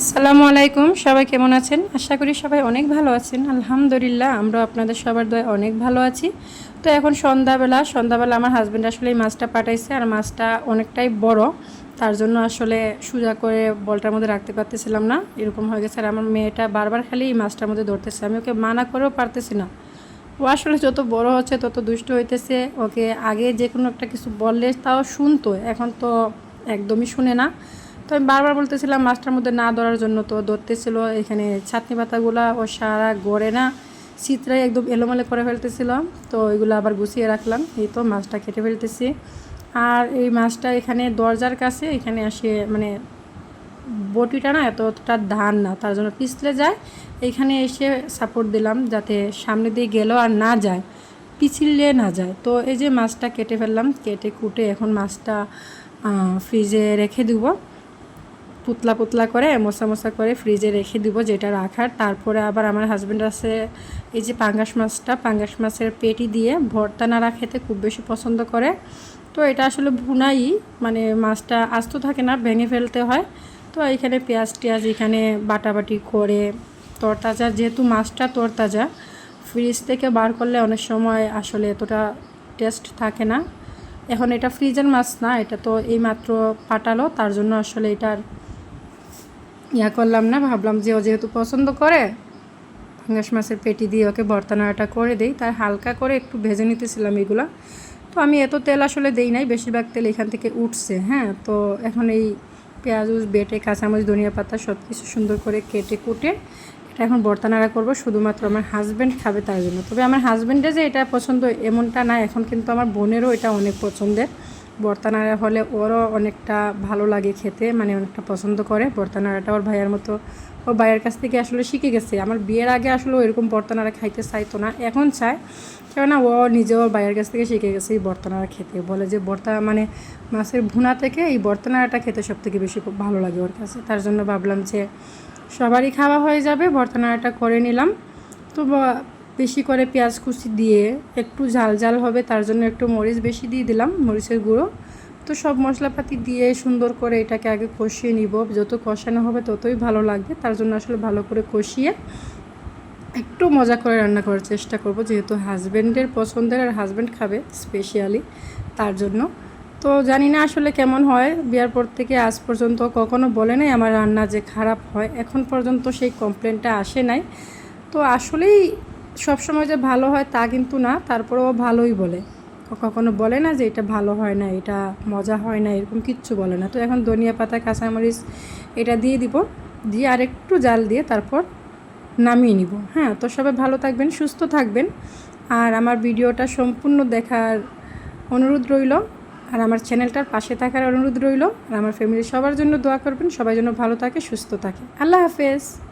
আসসালামু আলাইকুম, সবাই কেমন আছেন? আশা করি সবাই অনেক ভালো আছেন। আলহামদুলিল্লাহ, আমরা আপনাদের সবার দয় অনেক ভালো আছি। তো এখন সন্ধ্যাবেলা সন্ধ্যাবেলা আমার হাজব্যান্ড আসলে এই মাছটা পাঠাইছে, আর মাছটা অনেকটাই বড়। তার জন্য আসলে সোজা করে বলটার মধ্যে রাখতে পারতেছিলাম না। এরকম হয়ে গেছে, আর আমার মেয়েটা বারবার খালি এই মাছটার মধ্যে ধরতেছে। আমি ওকে মানা করেও পারতেছি না। ও আসলে যত বড় হচ্ছে, তত দুষ্ট হইতেছে। ওকে আগে যে কোনো একটা কিছু বললে তাও শুনতো, এখন তো একদমই শুনে না। তো আমি বারবার বলতেছিলাম, মাছটার মধ্যে না ধরার জন্য তো ধরতেছিল, এখানে ছাতনি পাতাগুলা ও সারা গড়ে না। চিত্রাই একদম এলোমেলো করে ফেলতেছিল তো এগুলো আবার গুছিয়ে রাখলাম, এই তো মাছটা কেটে ফেলতেছি। আর এই মাছটা এখানে দরজার কাছে, এখানে আসে মানে বটিটা না এতটা ধান না, তার জন্য পিছলে যায়। এইখানে এসে সাপোর্ট দিলাম যাতে সামনে দিয়ে গেলেও আর না যায়, পিছলে না যায়। তো এই যে মাছটা কেটে ফেললাম, কেটে কুটে এখন মাছটা ফ্রিজে রেখে দেবো। পুতলা পুতলা করে মশা মশা করে ফ্রিজে রেখে দিব যেটা রাখার। তারপরে আবার আমার হাজব্যান্ড আছে, এই যে পাঙ্গাস মাছটা, পাঙ্গাস মাছের পেটি দিয়ে ভর্তা নাড়া খেতে খুব বেশি পছন্দ করে। তো এটা আসলে ভুনাই মানে মাছটা আস্ত থাকে না, ভেঙে ফেলতে হয়। তো এখানে পেঁয়াজ টিয়াজ এখানে বাটাবাটি করে, তরতাজা, যেহেতু মাছটা তরতাজা ফ্রিজ থেকে বার করলে অনেক সময় আসলে এতটা টেস্ট থাকে না। এখন এটা ফ্রিজের মাছ না, এটা তো এই মাত্র পাঠালো তার জন্য আসলে এটার ইয়া করলাম না, ভাবলাম যে ও যেহেতু পছন্দ করে ফাঙ্গাস মাছের পেটি দিয়ে ওকে বর্তানাটা করে দেই। তাই হালকা করে একটু ভেজে নিতেছিলাম এগুলো। তো আমি এত তেল আসলে দেই নাই, বেশিরভাগ তেল এখান থেকে উঠছে হ্যাঁ। তো এখন এই পেঁয়াজ, বেটে, কাঁচামরিচ, ধনিয়া পাতা সব কিছু সুন্দর করে কেটে কুটে এটা এখন বর্তানাড়া করব। শুধুমাত্র আমার হাজব্যান্ড খাবে তার জন্য। তবে আমার হাজব্যান্ডের যে এটা পছন্দ এমনটা না, এখন কিন্তু আমার বোনেরও এটা অনেক পছন্দের। বর্তানাড়া হলে ওরও অনেকটা ভালো লাগে খেতে মানে অনেকটা পছন্দ করে। বর্তানাড়াটা ওর ভাইয়ের মতো। ও ভাইয়ের কাছ থেকে আসলে শিখে গেছে। আমার বিয়ের আগে আসলে এরকম বর্তানাড়া খাইতে চাইতো না, এখন চায়। কেননা ও নিজে ওর ভাইয়ের কাছ থেকে শিখে গেছে এই বর্তানাড়া খেতে। বলে যে, বর্তা মানে মাছের ভুনা থেকে এই বর্তানাড়াটা খেতে সব থেকে বেশি খুব ভালো লাগে ওর কাছে। তার জন্য ভাবলাম যে, সবারই খাওয়া হয়ে যাবে বর্তানাড়াটা করে নিলাম। তো বেশি করে পেঁয়াজ কুচি দিয়ে একটু ঝাল ঝাল হবে, তার জন্য একটু মরিচ বেশি দিয়ে দিলাম, মরিচের গুঁড়ো। তো সব মশলাপাতি দিয়ে সুন্দর করে এটাকে আগে কষিয়ে নিব। যত কষানো হবে ততই ভালো লাগবে, তার জন্য আসলে ভালো করে কষিয়ে একটু মজা করে রান্না করার চেষ্টা করব, যেহেতু হাজব্যান্ডের পছন্দের আর হাজব্যান্ড খাবে স্পেশালি তার জন্য। তো জানি না আসলে কেমন হয়, বিয়ার পর থেকে আজ পর্যন্ত কখনো বলে নাই আমার রান্না যে খারাপ হয়, এখন পর্যন্ত সেই কমপ্লেনটা আসে নাই। তো আসলেই সবসময় যে ভালো হয় তা কিন্তু না, তারপরেও ভালোই বলে। কখনো বলে না যে এটা ভালো হয় না, এটা মজা হয় না, এরকম কিচ্ছু বলে না। তো এখন ধনিয়া পাতা, কাঁচামরিচ এটা দিয়ে দিব, দিয়ে আর একটু জাল দিয়ে তারপর নামিয়ে নিব। হ্যাঁ তো সবাই ভালো থাকবেন, সুস্থ থাকবেন। আর আমার ভিডিওটা সম্পূর্ণ দেখার অনুরোধ রইল। আর আমার চ্যানেলটার পাশে থাকার অনুরোধ রইল। আর আমার ফ্যামিলির সবার জন্য দোয়া করবেন, সবাই যেন ভালো থাকে, সুস্থ থাকে। আল্লাহ হাফেজ।